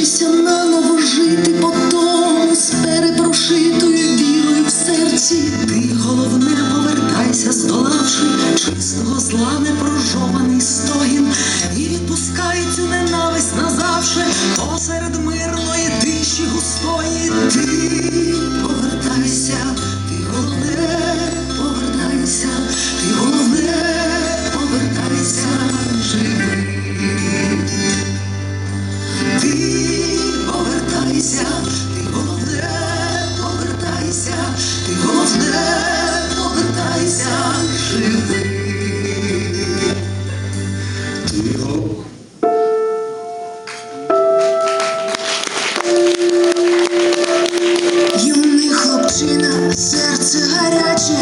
навчися наново жити по тому з перепрошитою вірою в серці. Ти головне повертайся, здолавши чистого зла непрожований стогін, і відпускай цю ненависть назавше, Посеред мирної тиші густої ти.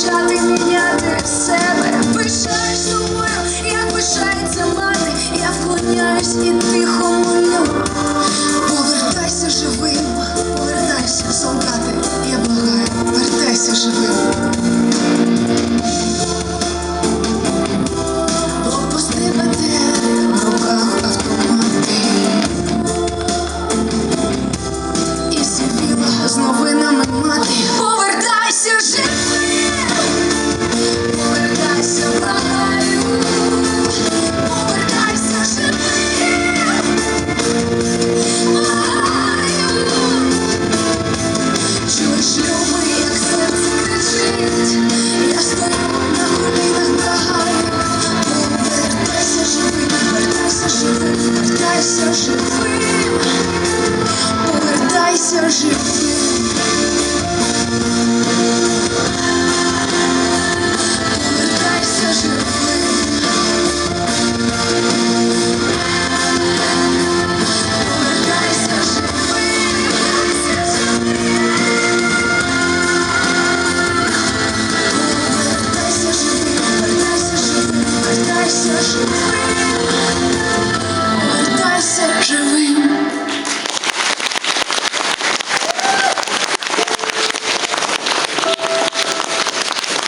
Почати міняти себе, пишаєш собою, я пишається мати, я вклоняюсь і.